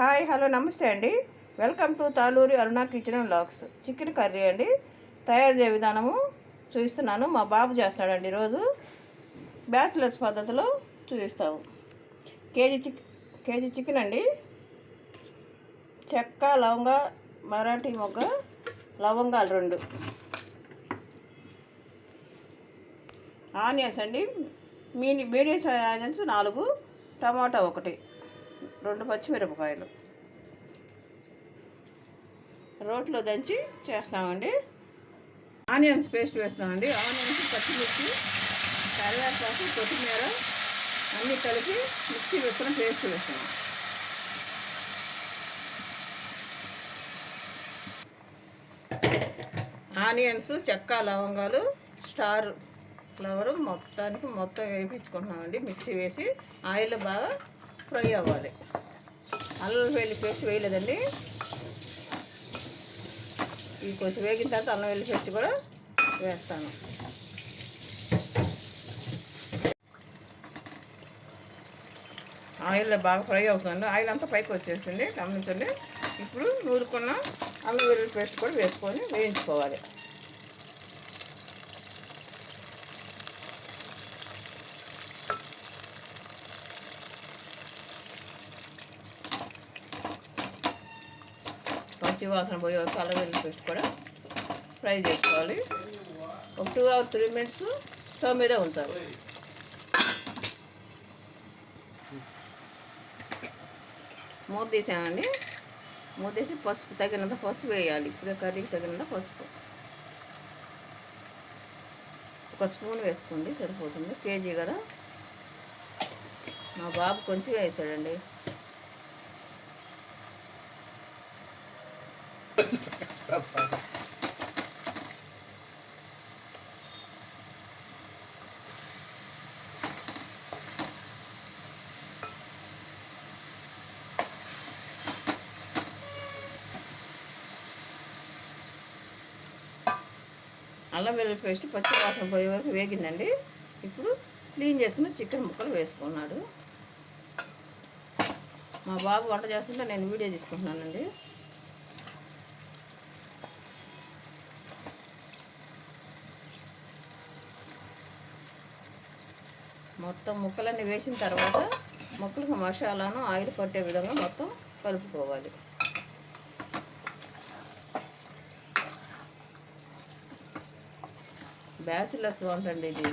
Hi hello నమస్తే అండి. Welcome to Taluri Aruna kitchen and vlogs. Chicken curry అండి. తయారు చేయ విధానము చూపిస్తున్నాను. మా బాబు చేస్తాడండి ఈరోజు. బ్యాచిలర్స్ పద్ధతిలో చూపిస్తాము. కేజీ చిక్ కేజీ చికెన్ అండి. చెక్క లవంగ మరాఠీ మొగ్గ లవంగాలు రెండు. ఆనియన్స్ అండి. మీని మీడియం ఆనియన్స్ నాలుగు టమాటా ఒకటి. రెండు పచ్చిమిరపకాయలు. రోట్లో దంచి చేస్తామండి. ఆనియన్స్ పేస్ట్ వేస్తామండి. ఆనియన్స్ పచ్చిమిర్చి కరివేపాకు కొత్తిమీర అన్నీ కలిపి మిక్సీ వేసుకుని పేస్ట్ వేస్తాము ఆనియన్స్ చెక్క లవంగాలు స్టార్ ఫ్లవర్ మొత్తానికి మొత్తం వేయించుకుంటున్నామండి. మిక్సీ వేసి ఆయిల్ బాగా ఫ్రై అవ్వాలి. అల్లం వెల్లి పేస్ట్ వేయలేదండి. ఇది కొంచెం వేగిన తర్వాత అల్లం వెల్లి పేస్ట్ కూడా వేస్తాను. ఆయిల్లో బాగా ఫ్రై అవుతుంది. ఆయిల్ అంతా పైకి వచ్చేసింది. గమనించండి. ఇప్పుడు నూరుకున్న అల్లం వెల్లుల్లి పేస్ట్ కూడా వేసుకొని వేయించుకోవాలి. పచ్చి వాసన పోయే వరకు అల్లం వెల్లుల్లి పేస్ట్ కూడా ఫ్రై చేసుకోవాలి. ఒక two or three minutes stove మీద ఉంచాలి. మూత తీసామండి. మూత తీసి పసుపు తగినంత పసుపు వేయాలి. ఇప్పుడే కర్రీకి తగినంత పసుపు. ఒక స్పూన్ వేసుకోండి సరిపోతుంది. కేజీ కదా. మా బాబు కొంచెం వేసాడండి. అల్లం వెల్లుల్లి పేస్ట్ పచ్చి వాసన పోయే వరకు వేగిందండి. ఇప్పుడు క్లీన్ చేసుకుని చికెన్ ముక్కలు వేసుకున్నాడు. మా బాబు వంట చేస్తుంటే నేను వీడియో తీసుకుంటున్నానండి. మొత్తం ముక్కలన్నీ వేసిన తర్వాత ముక్కలకు మసాలాను ఆయిల్ పట్టే విధంగా మొత్తం కలుపుకోవాలి. బ్యాచిలర్స్ వంట అండి ఇది.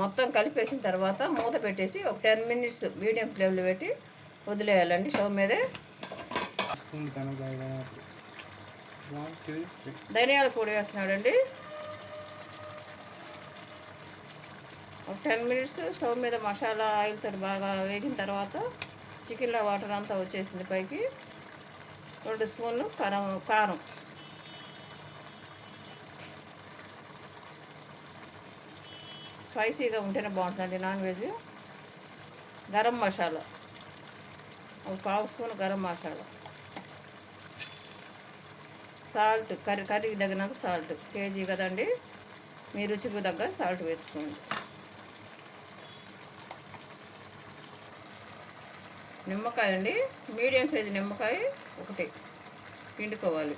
మొత్తం కలిపేసిన తర్వాత మూత పెట్టేసి ఒక టెన్ మినిట్స్ మీడియం ఫ్లేమ్లో పెట్టి వదిలేయాలండి స్టవ్ మీదే. ధనియాల పొడి వేస్తున్నాడండి. ఒక టెన్ మినిట్స్ స్టవ్ మీద మసాలా ఆయిల్తో బాగా వేగిన తర్వాత చికెన్లో వాటర్ అంతా వచ్చేసింది పైకి. రెండు స్పూన్లు కారం కారం. స్పైసీగా ఉంటేనే బాగుంటుందండి నాన్ వెజ్. గరం మసాలా. ఒక పావు spoon garam masala. Salt curry కర్రీకి తగినంత సాల్ట్. కేజీ కదండి? మీ రుచికి తగ్గ సాల్ట్ వేసుకోండి. నిమ్మకాయ అండి. మీడియం సైజు నిమ్మకాయ ఒకటి పిండుకోవాలి.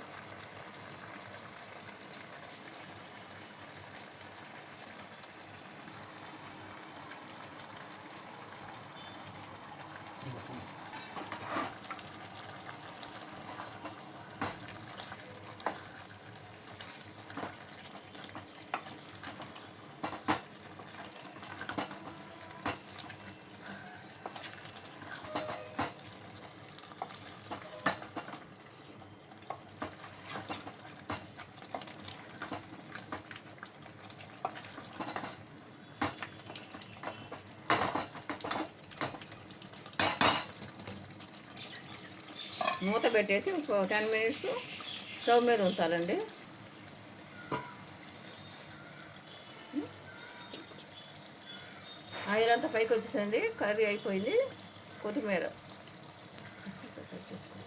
మూత పెట్టేసి ఒక టెన్ మినిట్స్ స్టవ్ మీద ఉంచాలండి. ఆయిల్ అంతా పైకి వచ్చేసింది కర్రీ అయిపోయింది కొత్తిమీర. చేసుకో